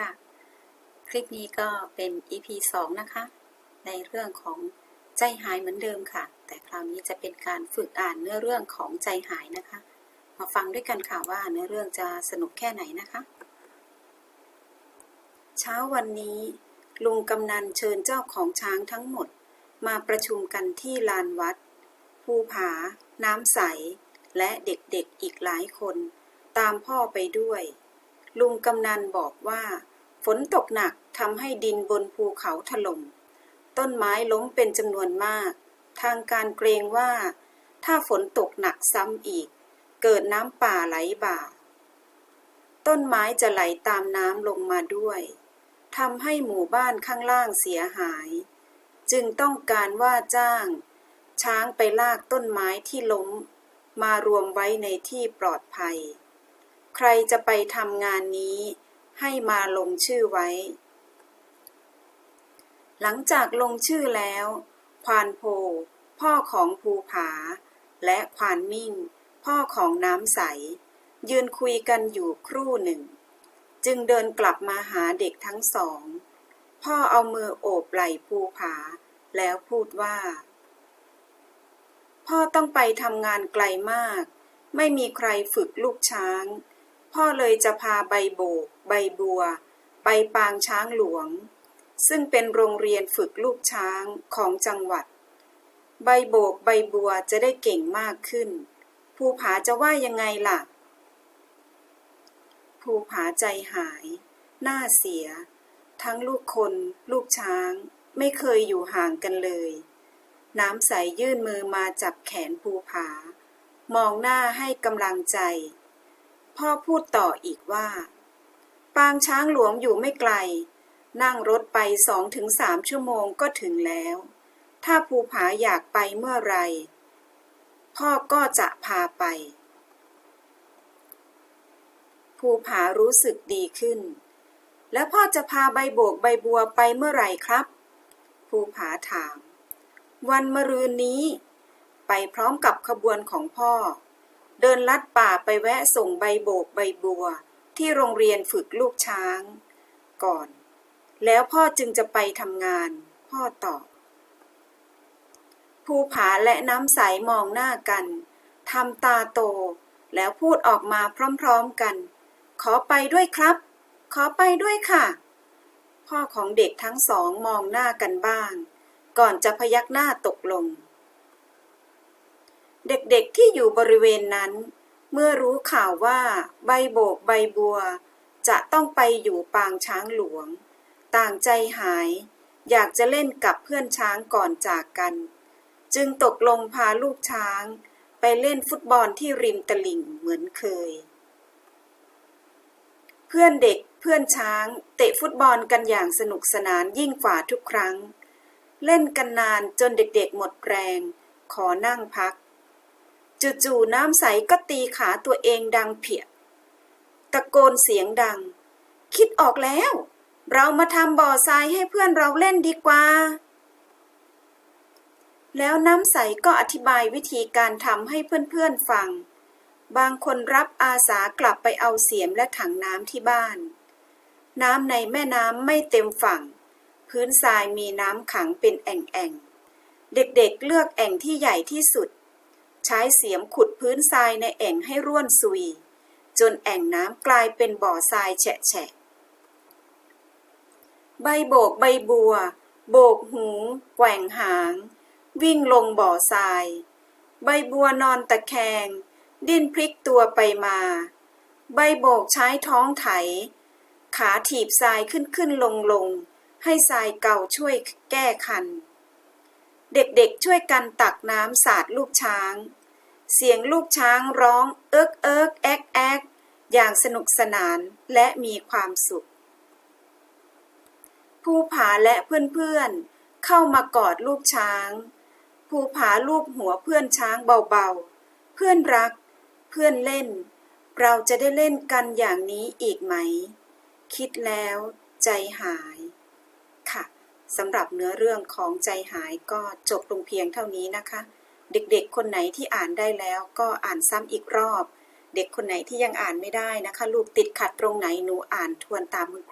ค่ะ คลิปนี้ก็เป็น EP 2 นะคะ ในเรื่องของใจหายเหมือนเดิมค่ะ แต่คราวนี้จะเป็นการฝึกอ่านเนื้อเรื่องของใจหายนะคะ มาฟังด้วยกันค่ะว่าเนื้อเรื่องจะสนุกแค่ไหนนะคะ เช้าวันนี้ ลุงกำนันเชิญเจ้าของช้างทั้งหมด มาประชุมกันที่ลานวัด ภูผา น้ำใส และเด็กๆอีกหลายคน ตามพ่อไปด้วยลุงกำนันบอกว่า ฝนตกหนักทำให้ดินบนภูเขาถล่ม ต้นไม้ล้มเป็นจำนวนมาก ทางการเกรงว่า ถ้าฝนตกหนักซ้ำอีก เกิดน้ำป่าไหลบ่า ต้นไม้จะไหลตามน้ำลงมาด้วยทำให้หมู่บ้านข้างล่างเสียหาย จึงต้องการว่าจ้าง ช้างไปลากต้นไม้ที่ล้ม มารวมไว้ในที่ปลอดภัย ใครจะไปทำงานนี้ ให้มาลงชื่อไว้ หลังจากลงชื่อแล้วควานโพ พ่อของภูผา และควานมิ่ง พ่อของน้ำใส ยืนคุยกันอยู่ครู่หนึ่ง จึงเดินกลับมาหาเด็กทั้งสอง พ่อเอามือโอบไหล่ภูผา แล้วพูดว่า พ่อต้องไปทำงานไกลมาก ไม่มีใครฝึกลูกช้าง พ่อเลยจะพาใบโบก ใบบัว ไปปางช้างหลวง ซึ่งเป็นโรงเรียนฝึกลูกช้างของจังหวัด ใบโบกใบบัวจะได้เก่งมากขึ้น ภูผาจะว่ายังไงล่ะ ภูผาใจหาย หน้าเสีย ทั้งลูกคน ลูกช้าง ไม่เคยอยู่ห่างกันเลย น้ำใสยื่นมือมาจับแขนภูผามองหน้าให้กำลังใจ พ่อพูดต่ออีกว่า ปางช้างหลวงอยู่ไม่ไกล นั่งรถไปสองถึงสามชั่วโมงก็ถึงแล้ว ถ้าภูผาอยากไปเมื่อไร พ่อก็จะพาไป ภูผารู้สึกดีขึ้น แล้วพ่อจะพาใบโบกใบบัวไปเมื่อไรครับ ภูผาถาม วันมะรืนนี้ ไปพร้อมกับขบวนของพ่อ เดินลัดป่าไปแวะส่งใบโบกใบบัว ที่โรงเรียนฝึกลูกช้าง ก่อน แล้วพ่อจึงจะไปทำงาน พ่อตอบภูผาและน้ำใสมองหน้ากันทำตาโต แล้วพูดออกมาพร้อมๆกัน ขอไปด้วยครับ ขอไปด้วยค่ะ พ่อของเด็กทั้งสองมองหน้ากันบ้าง ก่อนจะพยักหน้าตกลง เด็กๆที่อยู่บริเวณนั้น เมื่อรู้ข่าวว่าใบโบกใบบัว จะต้องไปอยู่ปางช้างหลวง ต่างใจหาย อยากจะเล่นกับเพื่อนช้างก่อนจากกัน จึงตกลงพาลูกช้าง ไปเล่นฟุตบอลที่ริมตลิ่งเหมือนเคย เพื่อนเด็กเพื่อนช้างเตะฟุตบอลกันอย่างสนุกสนานยิ่งกว่าทุกครั้ง เล่นกันนานจนเด็กๆหมดแรง ขอนั่งพัก จู่ๆน้ำใสก็ตีขาตัวเองดังเพียตะโกนเสียงดัง คิดออกแล้ว เรามาทำบ่อทรายให้เพื่อนเราเล่นดีกว่า แล้วน้ำใสก็อธิบายวิธีการทำให้เพื่อนๆฟัง บางคนรับอาสากลับไปเอาเสียมและถังน้ำที่บ้าน น้ำในแม่น้ำไม่เต็มฝั่ง พื้นทรายมีน้ำขังเป็นแอ่งๆ เด็กๆเลือกแอ่งที่ใหญ่ที่สุด ใช้เสียมขุดพื้นทรายในแอ่งให้ร่วนซุย จนแอ่งน้ำกลายเป็นบ่อทรายแฉะใบโบกใบบัว โบกหูแกว่งหาง วิ่งลงบ่อทราย ใบบัวนอนตะแคง ดิ้นพลิกตัวไปมา ใบโบกใช้ท้องไถ ขาถีบทรายขึ้นขึ้นลงลงให้ทรายเก่าช่วยแก้คัน เด็กๆช่วยกันตักน้ำสาดลูกช้าง เสียงลูกช้างร้องเอิกเอิกแอกแอกอย่างสนุกสนานและมีความสุข ภูผาและเพื่อนๆ เข้ามากอดลูกช้าง ภูผาลูบหัวเพื่อนช้างเบาๆ เพื่อนรัก เพื่อนเล่น เราจะได้เล่นกันอย่างนี้อีกไหม คิดแล้วใจหาย สำหรับเนื้อเรื่องของใจหายก็จบลงเพียงเท่านี้นะคะ เด็กๆ คนไหนที่อ่านได้แล้วก็อ่านซ้ำอีกรอบ เด็กคนไหนที่ยังอ่านไม่ได้นะคะ ลูกติดขัดตรงไหนหนูอ่านทวนตามคุณ